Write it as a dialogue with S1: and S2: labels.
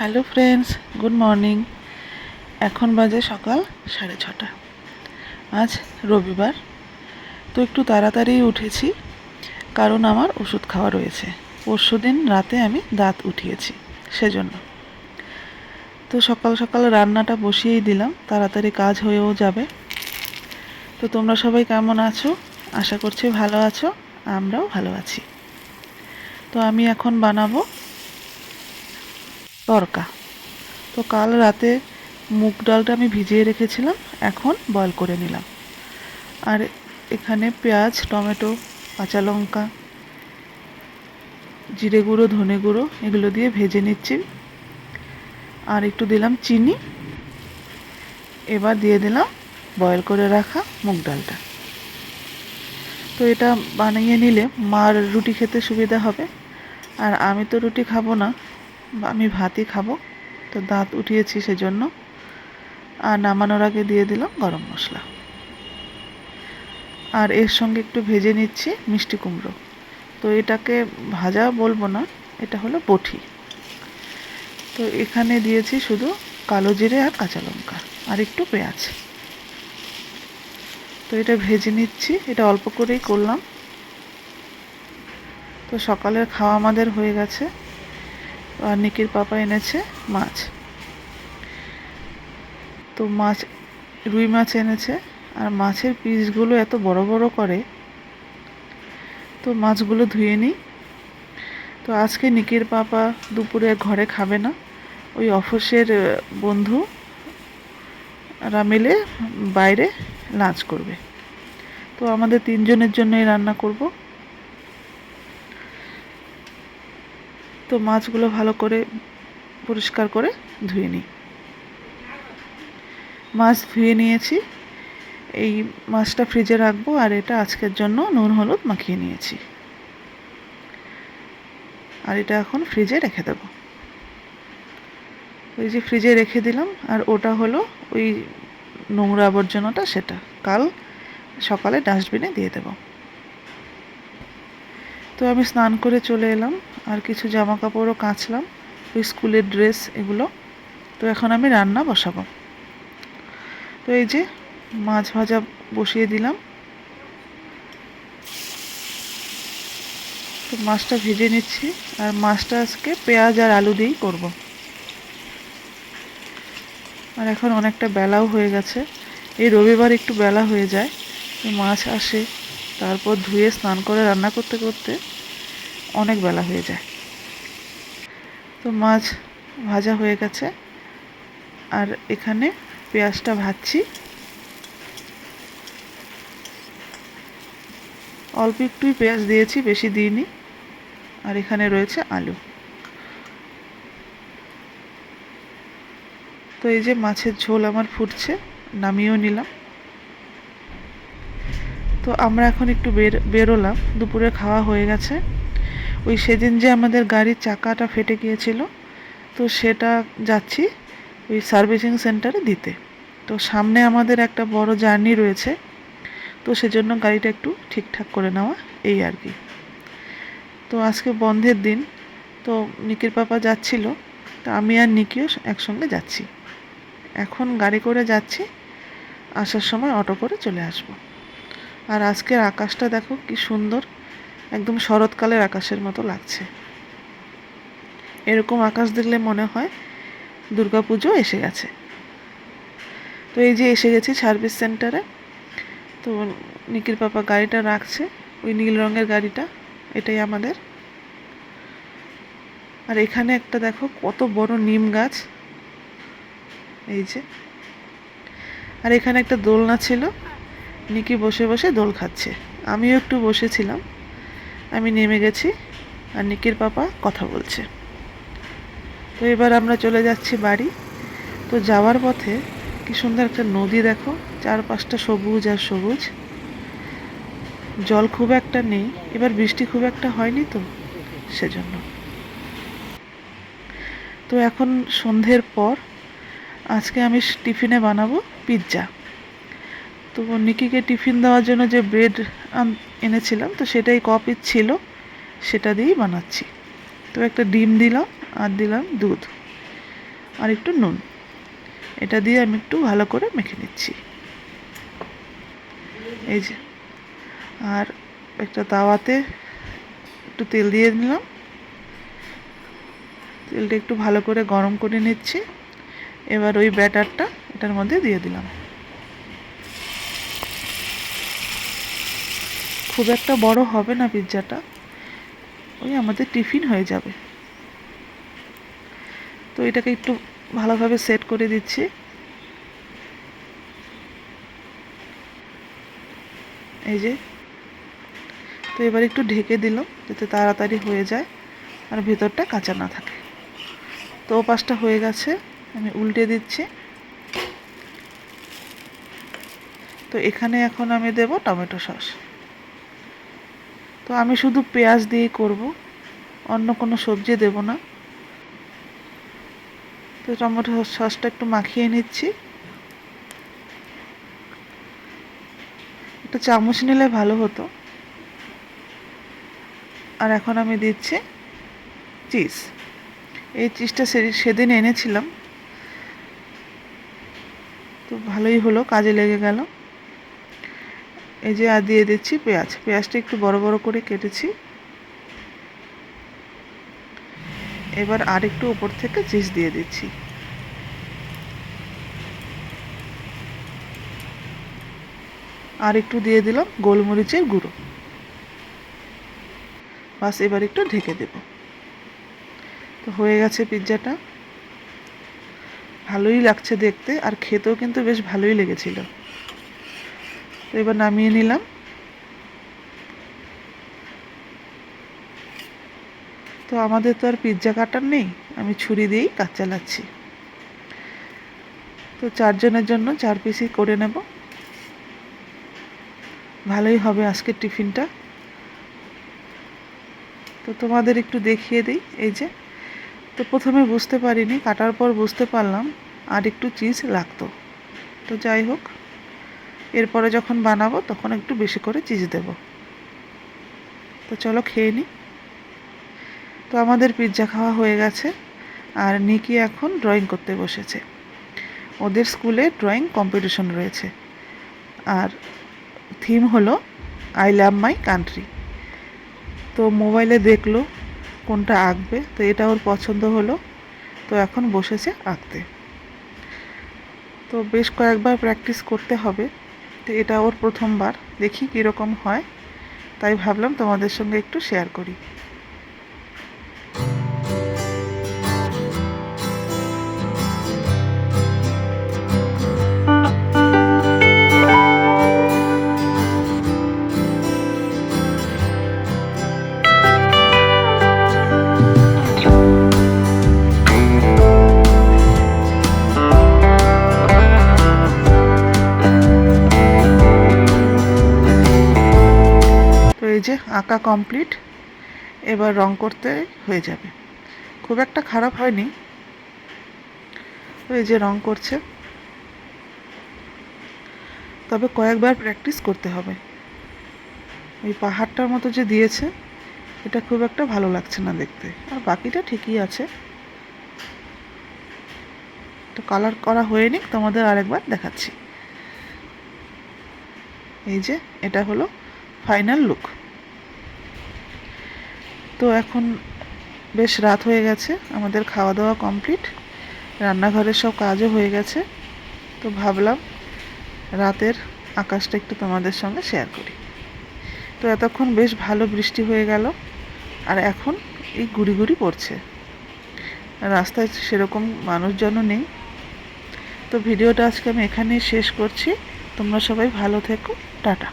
S1: Hello friends, good morning. এখন বাজে সকাল সাড়ে ছটা। আজ রবিবার, তো একটু তাড়াতাড়ি উঠেছি, কারণ আমার ওষুধ খাওয়া রয়েছে। পরশু দিন রাতে আমি দাঁত উঠিয়েছি, সেজন্য। তো সকাল সকাল রান্নাটা বসিয়েই দিলাম, তাড়াতাড়ি কাজ হয়েও যাবে। তো তোমরা সবাই কেমন আছো? আশা করছি ভালো আছো, আমরাও ভালো আছি। তো আমি এখন বানাবো তরকা। তো কাল রাতে মুগ ডালটা আমি ভিজিয়ে রেখেছিলাম, এখন বয়ল করে নিলাম। আর এখানে পেঁয়াজ, টমেটো, কাঁচা লঙ্কা, জিরে গুঁড়ো, ধনে গুঁড়ো এগুলো দিয়ে ভেজে নিচ্ছি। আর একটু দিলাম চিনি। এবার দিয়ে দিলাম বয়ল করে রাখা মুগ ডালটা। তো এটা বানিয়ে নিলে মার রুটি খেতে সুবিধা হবে। আর আমি তো রুটি খাব না আমি ভাতই খাব। তো দাঁত উঠিয়েছি সেজন্য। আর নামানোর আগে দিয়ে দিলাম গরম মশলা। আর এর সঙ্গে একটু ভেজে নিচ্ছি মিষ্টি কুমড়ো। তো এটাকে ভাজা বলব না, এটা হলো বটি। তো এখানে দিয়েছি শুধু কালো জিরে আর কাঁচা লঙ্কা আর একটু পেঁয়াজ। তো এটা ভেজে নিচ্ছি, এটা অল্প করেই করলাম। তো সকালের খাওয়া আমাদের হয়ে গেছে। আর নিকির পাপা এনেছে মাছ। তো মাছ, রুই মাছ এনেছে আর মাছের পিসগুলো এত বড় বড় করে। তো মাছগুলো ধুয়ে নিই। তো আজকে নিকির পাপা দুপুরে ঘরে খাবে না। ওই অফিসের বন্ধু রা মিলে বাইরে লাঞ্চ করবে। তো আমাদের তিনজনের জন্যই রান্না করব। তো মাছগুলো ভালো করে পরিষ্কার করে ধুয়ে নিই। মাছ ধুয়ে নিয়েছি। এই মাছটা ফ্রিজে রাখব আর এটা আজকের জন্য নুন, হলুদ মাখিয়ে নিয়েছি। আর এটা এখন ফ্রিজে রেখে দেবো। ওই যে ফ্রিজে রেখে দিলাম আর ওটা হলো ওই নোংরা আবর্জনাটা সেটা। কাল সকালে ডাস্টবিনে দিয়ে দেব। তো আমি স্নান করে চলে এলাম। আর কিছু জামা কাপড়ও কাচলাম, ওই স্কুলের ড্রেস এগুলো। তো এখন আমি রান্না বসাবো। তো এই যে মাছ ভাজা বসিয়ে দিলাম। তো মাছটা ভেজে নিচ্ছি, আর মাছটা আজকে পেঁয়াজ আর আলু দিয়েই করব। আর এখন অনেকটা বেলাও হয়ে গেছে। এই রবিবার একটু বেলা হয়ে যায় মাছ আসে, তারপর ধুয়ে স্নান করে রান্না করতে করতে অনেক বেলা হয়ে যায়। তো মাছ ভাজা হয়ে গেছে। আর এখানে পেঁয়াজটা ভাজছি। অল্প একটুই পেঁয়াজ দিয়েছি, বেশি দিইনি। আর এখানে রয়েছে আলু। তো এই যে মাছের ঝোল আমার ফুটছে, নামিয়েও নিলাম। তো আমরা এখন একটু বের, বেরোলাম। দুপুরে খাওয়া হয়ে গেছে। ওই সেদিন যে আমাদের গাড়ির চাকাটা ফেটে গিয়েছিল, তো সেটা যাচ্ছি ওই সার্ভিসিং সেন্টারে দিতে। তো সামনে আমাদের একটা বড় জার্নি রয়েছে, তো সেজন্য গাড়িটা একটু ঠিকঠাক করে নেওয়া এই আর কি। তো আজকে বন্ধের দিন, তো নিকির পাপা যাচ্ছিল, তো আমি আর নিকিও একসঙ্গে যাচ্ছি। এখন গাড়ি করে যাচ্ছি, আসার সময় অটো করে চলে আসব। আর আজকের আকাশটা দেখো কি সুন্দর একদম শরৎকালের আকাশের মতো লাগছে। এরকম আকাশ দেখলে মনে হয় দুর্গাপুজো এসে গেছে। তো এই যে এসে গেছি সার্ভিস সেন্টারে, তো নিকির পাপা গাড়িটা রাখছে, ওই নীল রঙের গাড়িটা, এটাই আমাদের। আর এখানে একটা দেখো কত বড় নিম গাছ। এই যে। আর এখানে একটা দোলনা ছিল, নিকি বসে বসে দোল খাচ্ছে। আমিও একটু বসেছিলাম। আমি নেমে গেছি আর নিকির পাপা কথা বলছে। তো এবার আমরা চলে যাচ্ছি বাড়ি। তো যাওয়ার পথে কি সুন্দর একটা নদী দেখো, চারপাশটা সবুজ আর সবুজ। জল খুব একটা নেই, এবার বৃষ্টি খুব একটা হয়নি তো সেজন্য। তো এখন সন্ধ্যের পর আজকে আমি টিফিনে বানাবো পিৎজা। তো নিকিকে টিফিন দেওয়ার জন্য যে ব্রেড এনেছিলাম, তো সেটাই কপিস ছিল, সেটা দিয়েই বানাচ্ছি। তো একটা ডিম দিলাম, আর দিলাম দুধ, আর একটু নুন। এটা দিয়ে আমি একটু ভালো করে মেখে নিচ্ছি। এই যে, আর একটা তাওয়াতে একটু তেল দিয়ে নিলাম তেলটা একটু ভালো করে গরম করে নিচ্ছি। এবার ওই ব্যাটারটা এটার মধ্যে দিয়ে দিলাম। খুব একটা বড় হবে না পিৎজাটা। ওই আমাদের টিফিন হয়ে যাবে। তো এটাকে একটু ভালোভাবে সেট করে দিচ্ছি। এই যে। তো এবার একটু ঢেকে দিলাম যাতে তাড়াতাড়ি হয়ে যায় আর ভেতরটা কাঁচা না থাকে। তো পাশটা হয়ে গেছে, আমি উল্টে দিচ্ছি। তো এখানে এখন আমি দেব টমেটো সস। তো আমি শুধু পেঁয়াজ দিয়েই করব, অন্য কোনো সবজি দেব না। তো টমেটো সসটা একটু মাখিয়ে নিচ্ছি। একটা চামচ নিলে ভালো হতো। আর এখন আমি দিচ্ছি চিজ। এই চিজটা সেদিন এনেছিলাম। তো ভালোই হলো, কাজে লেগে গেল। এই যে আর দিয়ে দিচ্ছি পেঁয়াজ। পেঁয়াজটা একটু বড় বড় করে কেটেছি। এবার আর একটু উপর থেকে চিজ দিয়ে দিচ্ছি। আর একটু দিয়ে দিলাম গোলমরিচের গুঁড়ো। বাস এবার একটু ঢেকে দেব। তো হয়ে গেছে পিৎজাটা। ভালোই লাগছে দেখতে আর খেতেও কিন্তু বেশ ভালোই লেগেছিল। তো এবার নামিয়ে নিলাম। তো আমাদের তো আর পিৎজা কাটার নেই, আমি ছুরি দিয়েই কাজ চালাচ্ছি। তো চারজনের জন্য চার পিসই করে নেব। ভালোই হবে আজকের টিফিনটা। তো তোমাদের একটু দেখিয়ে দিই, এই যে। তো প্রথমে বুঝতে পারিনি, কাটার পর বুঝতে পারলাম, আর একটু চিজ লাগতো। তো যাই হোক। এরপরে যখন বানাবো, তখন একটু বেশি করে চিজ দেব। তো চলো খেয়ে নিই তো আমাদের পিৎজা খাওয়া হয়ে গেছে। আর নিকি এখন ড্রয়িং করতে বসেছে। ওদের স্কুলে ড্রয়িং কম্পিটিশন রয়েছে। আর থিম হলো আই লাভ মাই কান্ট্রি তো মোবাইলে দেখল কোনটা আঁকবে। তো এটা ওর পছন্দ হলো। তো এখন বসেছে আঁকতে। তো বেশ কয়েকবার প্র্যাকটিস করতে হবে। তো এটা ওর প্রথমবার দেখি কীরকম হয়। তাই ভাবলাম তোমাদের সঙ্গে একটু শেয়ার করি। আঁকা কমপ্লিট এবার রং করতে হয়ে যাবে। খুব একটা খারাপ হয়নি। এই যে রং করছে। তবে কয়েকবার প্র্যাকটিস করতে হবে। ওই পাহাড়টার মতো যে দিয়েছে, এটা খুব একটা ভালো লাগছে না দেখতে। আর বাকিটা ঠিকই আছে। তো কালার করা হয়ে হয়নি তোমাদের আরেকবার দেখাচ্ছি। এই যে, এটা হলো ফাইনাল লুক তো এখন বেশ রাত হয়ে গেছে, আমাদের খাওয়া দাওয়া কমপ্লিট, রান্নাঘরের সব কাজও হয়ে গেছে, তো ভাবলাম রাতের আকাশটা একটু তোমাদের সঙ্গে শেয়ার করি। তো এতক্ষণ বেশ ভালো বৃষ্টি হয়ে গেল, আর এখন এই গুড়ি গুড়ি পড়ছে। রাস্তায় সেরকম মানুষজনও নেই। তো ভিডিওটা আজকে আমি এখানেই শেষ করছি, তোমরা সবাই ভালো থেকো, টাটা।